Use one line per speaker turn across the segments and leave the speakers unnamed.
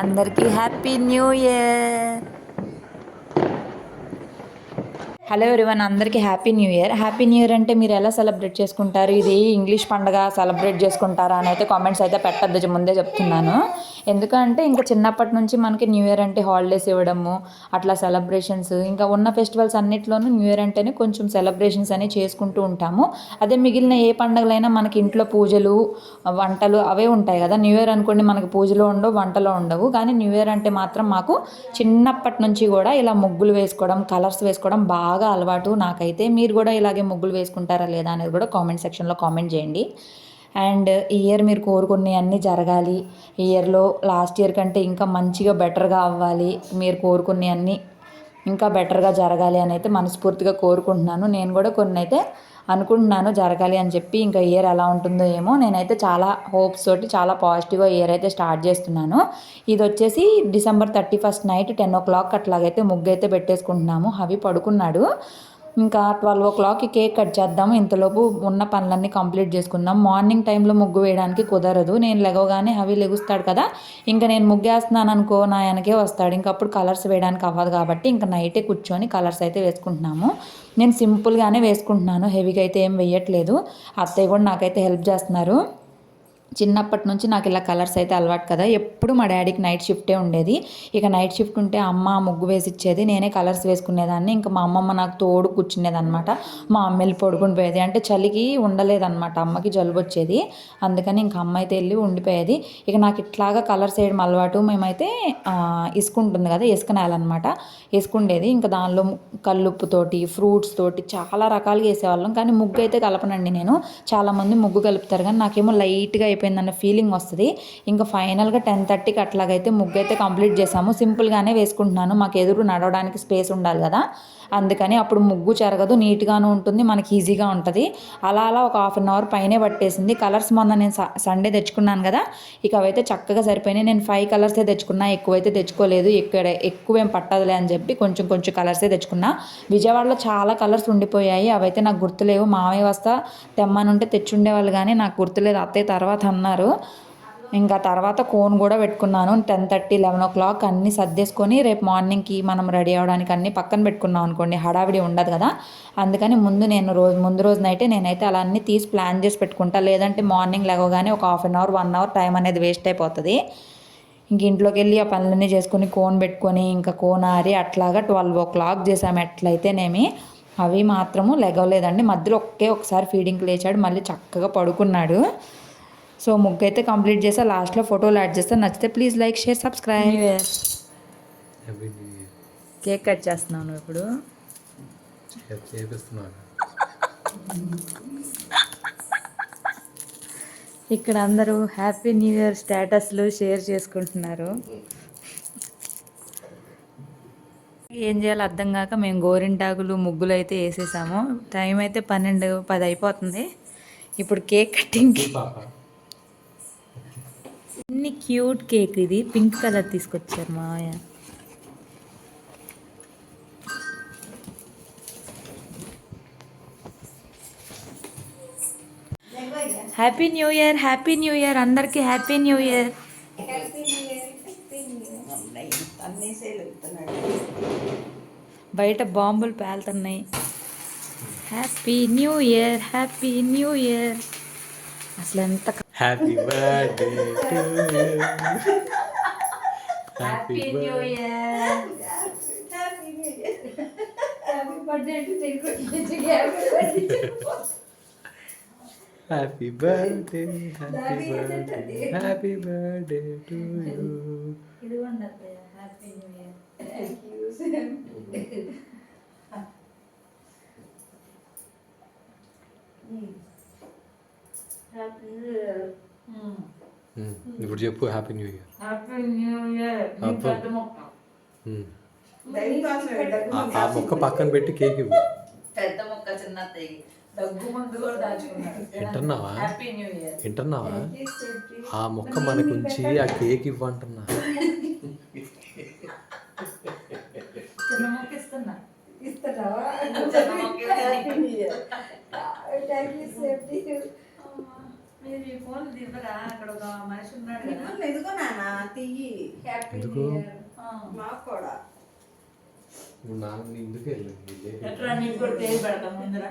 అందరికీ happy new year. Hello everyone అందరికీ happy new year happy new year అంటే మీరు ఎలా సెలబ్రేట్ చేసుకుంటారు? ఇది ఇంగ్లీష్ పండుగ సెలబ్రేట్ చేసుకుంటారా అని అయితే కామెంట్స్ అయితే పెట్టద్దు. ముందే చెప్తున్నాను. ఎందుకంటే ఇంకా చిన్నప్పటి నుంచి మనకి న్యూ ఇయర్ అంటే హాలిడేస్ ఇవ్వడము అట్లా సెలబ్రేషన్స్ ఇంకా ఉన్న ఫెస్టివల్స్ అన్నిట్లోనూ న్యూ ఇయర్ అంటేనే కొంచెం సెలబ్రేషన్స్ అనేవి చేసుకుంటూ ఉంటాము. అదే మిగిలిన ఏ పండుగలైనా మనకి ఇంట్లో పూజలు వంటలు అవే ఉంటాయి కదా. న్యూ ఇయర్ అనుకోండి మనకి పూజలు ఉండవు వంటలు ఉండవు. కానీ న్యూ ఇయర్ అంటే మాత్రం మాకు చిన్నప్పటి నుంచి కూడా ఇలా ముగ్గులు వేసుకోవడం కలర్స్ వేసుకోవడం బాగా అలవాటు నాకైతే. మీరు కూడా ఇలాగే ముగ్గులు వేసుకుంటారా లేదా అనేది కూడా కామెంట్ సెక్షన్లో కామెంట్ చేయండి. అండ్ ఈ ఇయర్ మీరు కోరుకునే అన్నీ జరగాలి. ఈ ఇయర్లో లాస్ట్ ఇయర్ కంటే ఇంకా మంచిగా బెటర్గా అవ్వాలి. మీరు కోరుకునే అన్నీ ఇంకా బెటర్గా జరగాలి అని అయితే మనస్ఫూర్తిగా కోరుకుంటున్నాను. నేను కూడా కొన్ని అయితే అనుకుంటున్నాను జరగాలి అని చెప్పి ఇంకా ఇయర్ ఎలా ఉంటుందో ఏమో నేనైతే చాలా హోప్స్ తోటి చాలా పాజిటివ్గా ఇయర్ అయితే స్టార్ట్ చేస్తున్నాను. ఇది వచ్చేసి December thirty first night ten o'clock అట్లాగైతే ముగ్గు అయితే పెట్టేసుకుంటున్నాము. హవి పడుకున్నాడు. ఇంకా ట్వెల్వ్ ఓ క్లాక్కి కేక్ కట్ చేద్దాం ఇంతలోపు ఉన్న పనులన్నీ కంప్లీట్ చేసుకుందాం. మార్నింగ్ టైంలో ముగ్గు వేయడానికి కుదరదు. నేను లెగవగానే అవి లెగుస్తాడు కదా. ఇంకా నేను ముగ్గేస్తున్నాను అనుకో నా వెనకే వస్తాడు. ఇంకా అప్పుడు కలర్స్ వేయడానికి అవ్వదు కాబట్టి ఇంకా నైటే కూర్చొని కలర్స్ అయితే వేసుకుంటున్నాము. నేను సింపుల్గానే వేసుకుంటున్నాను. హెవీగా అయితే ఏం వేయట్లేదు. అత్తయ్య కూడా నాకైతే హెల్ప్ చేస్తున్నారు. చిన్నప్పటి నుంచి నాకు ఇలా కలర్స్ అయితే అలవాటు కదా. ఎప్పుడు మా డాడీకి నైట్ షిఫ్టే ఉండేది. ఇక నైట్ షిఫ్ట్ ఉంటే అమ్మ ముగ్గు వేసి ఇచ్చేది నేనే కలర్స్ వేసుకునేదాన్ని. ఇంకా మా అమ్మమ్మ నాకు తోడు కూర్చునేది అనమాట మా అమ్మ వెళ్ళి పడుకుని పోయేది. అంటే చలికి ఉండలేదన్నమాట. అమ్మకి జలుబు వచ్చేది. అందుకని ఇంకా అమ్మ అయితే వెళ్ళి ఉండిపోయేది. ఇక నాకు ఇట్లాగా కలర్స్ వేయడం అలవాటు మేమైతే ఇసుకుంటుంది ఉంటుంది కదా ఇసుక ఇసుకుండేది ఇంకా దానిలో కల్లుప్పుతోటి ఫ్రూట్స్ తోటి చాలా రకాలుగా వేసేవాళ్ళం. కానీ ముగ్గు అయితే కలపనండి నేను. చాలామంది ముగ్గు కలుపుతారు. కానీ నాకేమో లైట్గా అయిపోయిందన్న ఫీలింగ్ వస్తుంది. ఇంకా ఫైనల్గా టెన్ థర్టీకి అట్లాగైతే ముగ్గు అయితే కంప్లీట్ చేసాము సింపుల్గానే వేసుకుంటున్నాను. మాకు ఎదురు నడవడానికి స్పేస్ ఉండాలి కదా. అందుకని అప్పుడు ముగ్గు చెరగదు నీట్గాను ఉంటుంది. మనకి ఈజీగా ఉంటుంది. అలా అలా ఒక హాఫ్ అన్ అవర్ పైనే పట్టేసింది. కలర్స్ మొన్న నేను స- సండే తెచ్చుకున్నాను కదా. ఇక అవైతే చక్కగా సరిపోయినాయి. నేను ఫైవ్ కలర్సే తెచ్చుకున్నా. ఎక్కువైతే తెచ్చుకోలేదు. ఇక్కడ ఎక్కువ ఏం పట్టదులే అని చెప్పి కొంచెం కొంచెం కలర్సే తెచ్చుకున్నా. విజయవాడలో చాలా కలర్స్ ఉండిపోయాయి. అవైతే నాకు గుర్తులేవు. మామయ్య వస్తా తెమ్మనుంటే తెచ్చుండేవాళ్ళు కానీ నాకు గుర్తులేదు. అత్తయ్య తర్వాత అన్నారు. ఇంకా తర్వాత కోన్ కూడా పెట్టుకున్నాను. Ten thirty eleven o'clock అన్నీ సర్దేసుకొని రేపు మార్నింగ్కి మనం రెడీ అవ్వడానికి అన్నీ పక్కన పెట్టుకున్నాం అనుకోండి. హడావిడి ఉండదు కదా. అందుకని ముందు నేను రోజు ముందు రోజునైతే నేనైతే అలా అన్నీ తీసి ప్లాన్ చేసి పెట్టుకుంటా. లేదంటే మార్నింగ్ లేవగానే ఒక half an hour one hour time అనేది వేస్ట్ అయిపోతుంది. ఇంక ఇంట్లోకి వెళ్ళి ఆ పనులన్నీ చేసుకొని కోన్ పెట్టుకొని ఇంకా కోన్ ఆరి అట్లాగా ట్వెల్వ్ ఓ క్లాక్ చేసాము ఎట్లయితేనేమి అవి మాత్రము లెగవలేదండి మధ్యలో ఒకే ఒకసారి ఫీడింగ్కి లేచాడు. మళ్ళీ చక్కగా పడుకున్నాడు. సో ముగ్గు అయితే కంప్లీట్ చేస్తా లాస్ట్లో ఫోటోలు యాడ్ చేస్తా. నచ్చితే please like share subscribe. Cake cut చేస్తున్నాను ఇప్పుడు. ఇక్కడ అందరూ హ్యాపీ న్యూ ఇయర్ స్టేటస్లు షేర్ చేసుకుంటున్నారు. ఏం చేయాలో అర్థం కాక మేము గోరింటాకులు ముగ్గులు అయితే వేసేసాము. టైం అయితే పన్నెండు పది అయిపోతుంది. ఇప్పుడు కేక్ కటింగ్కి ఎన్ని క్యూట్ కేక్ ఇది. పింక్ కలర్ తీసుకొచ్చారు మావయ్య. Happy new year happy new year అందరికీ హ్యాపీ న్యూ ఇయర్ బయట బాంబులు పేలుతున్నాయి. Happy new year happy new year అసలు ఎంత
happy birthday to you happy
new year
happy birthday happy birthday happy birthday to you
ఇదిగోండి అత్తయ్య happy new year
ఇప్పుడు చెప్పు happy new year
happy new year
ఆ మొక్క పక్కన పెట్టి కేక్ ఇవ్వు.
పెద్ద మొక్క చిన్న దగ్గు ముందు కూడా దాచుకున్నాడు.
వింటున్నావా?
హ్యాపీ న్యూ ఇయర్
వింటున్నావా? ఆ మొక్క మనకు ఉంచి ఆ కేక్ ఇవ్వంటున్నా
చిన్న మొక్క ఇస్తున్నా.
ఇస్తున్నావా
చిన్న మొక్క
థ్యాంక్ యూ సేఫ్టీ
మీరు ఫోన్ దివ్వరా అక్కడ ఒక మనిషి ఉన్నాడు కదా
నిప్పులు ఎదుగో నాన్న తీయి
ఎందుకు
ఆ.
మాకు కూడా
నువ్వు నాకు ఎందుకు వెళ్ళింది
ఎట్లా నీకు కూడా పేరు పెడతాం ముందర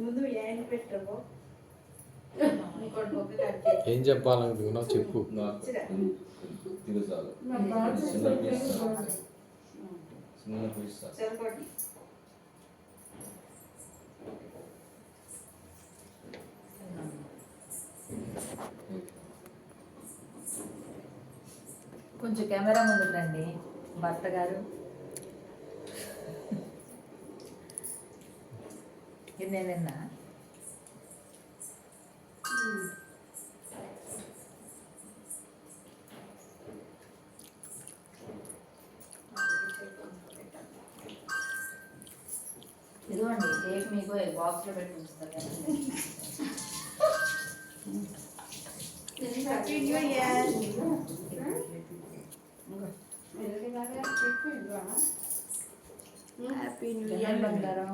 ముందు ఏంటి పెట్టావు
ఇంకోటి.
ఏం చెప్పాలనుకున్నావు చెప్పు
చిన్న చిన్న
కొంచెం కెమెరా ముందుకు రండి భర్త గారు. ఇది నేను తిన్నా ఇదిగోండి కేక్ మీకు బాక్స్లో పెట్టి ఉంచుతారు
happy new year happy new year
బంగారం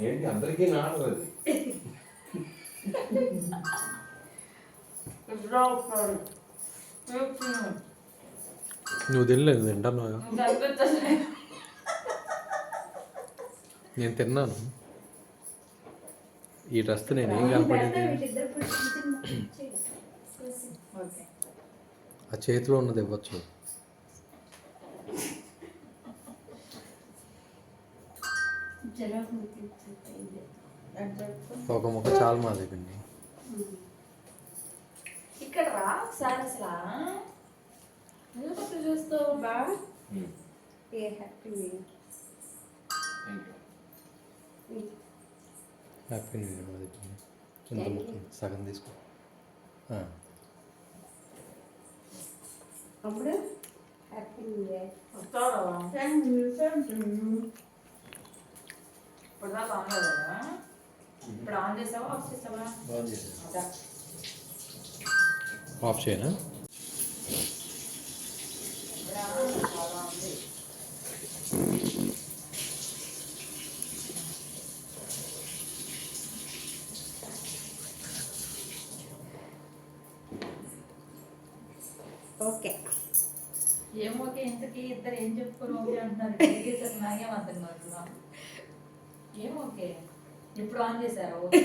ఏంటి అందరికీ నాడదు అది
నువ్వు తినలేదు తింటాను నేను తిన్నాను. ఈ డ్రెస్ నేను ఏం కనపడింది? ఆ చేతిలో ఉన్నది ఇవ్వచ్చు. ఒక ముక్క చాలు మా దగ్గర
ఇక్కడ రా ఒకసారి అసలు. చూస్తావు
బాగా ఏ హ్యాపీ.
హ్యాపీ న్యూ ఇయర్ మా దగ్గర ఇంత ముక్క సగం తీసుకో.
అప్పుడు హ్యాపీ న్యూ ఇయర్
వస్తావా
థ్యాంక్ యూ థ్యాంక్ యూ
ఇప్పుడు దాకా ఆన్ కదా ఇప్పుడు ఆన్ చేసావా ఆఫ్ చేసావా అదా.
ఆఫ్ చేయనా
ఓకే.
ఏం ఓకే ఇంతకీ ఇద్దరు ఏం చెప్పుకొని ఓకే అంటున్నారు. నాకేం అర్థం ఇప్పుడు ఆన్ చేశారా? ఓకే.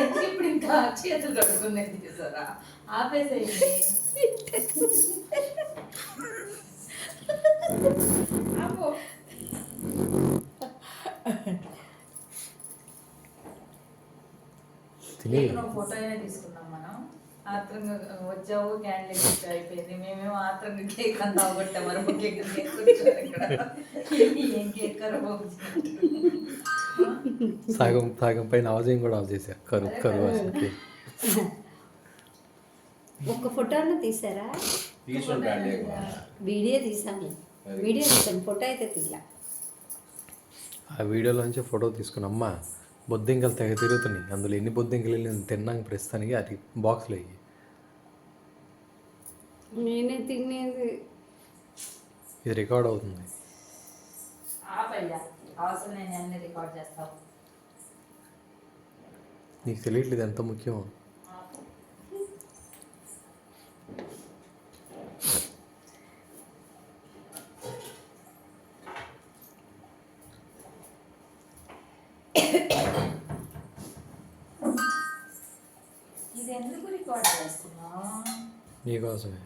ఎందుకు ఇప్పుడు ఇంకా చేతులు కట్టుకుని ఎందుకు చేశారా ఆపేసేయండి. ఆపు.
తిని
కేక్ ఫోటో అయినా మనం ఆత్రంగా వచ్చావు క్యాండిల్ అయిపోయింది. మేమేమో ఆత్రంగా కేక్ అంతా అవగొట్టాం. మరి కేక్ ఏం కేక్ కరువు
సగం సగం పైన అవజయం కూడా ఆఫ్ చేశా కరువు కరువు అసలుకి
ఒక్క ఫోటోను తీసారా? వీడియో తీసాము వీడియో తీసాను ఫోటో అయితే తీలా
ఆ వీడియోలోంచి ఫోటో తీసుకుని అమ్మ బొద్దింకలు తెగ తిరుగుతున్నాయి. అందులో ఎన్ని బొద్దింకలు వెళ్ళింది తిన్నాక ప్రస్తుతానికి అది బాక్స్లో వేయి.
నేనే తినేది.
ఇది రికార్డ్ అవుతుంది. నీకు తెలియట్లేదు ఎంత ముఖ్యం
ఇది ఎందుకు రికార్డ్ చేస్తున్నావు?
నీకోసమే.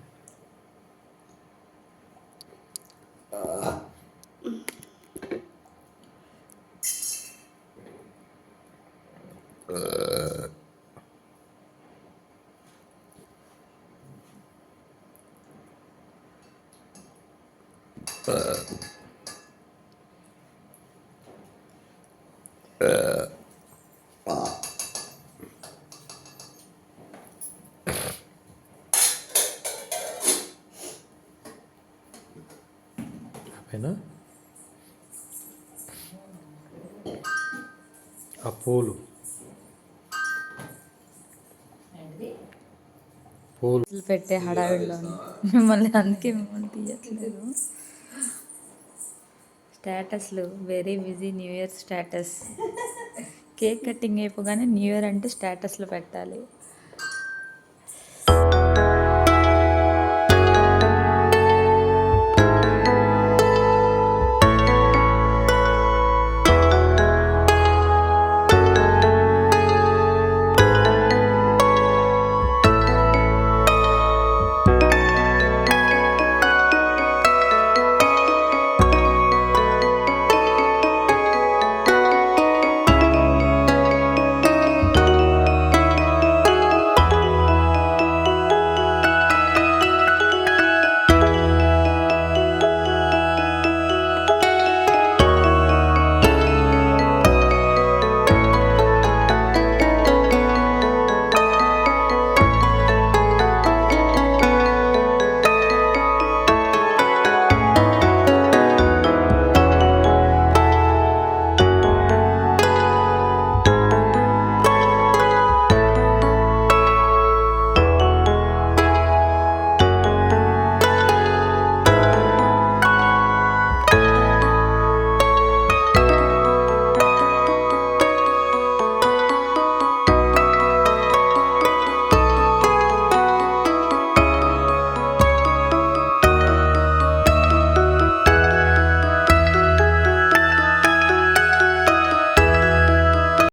పైన? ఆ పూలు. పూలు.
అసలు పెట్టే హడావిడిలో మిమ్మల్ని అందుకే మిమ్మల్ని తీయట్లేదు. స్టేటస్లు very busy new year status. Cake cutting అయిపోగానే న్యూ ఇయర్ అంటే స్టేటస్లో పెట్టాలి.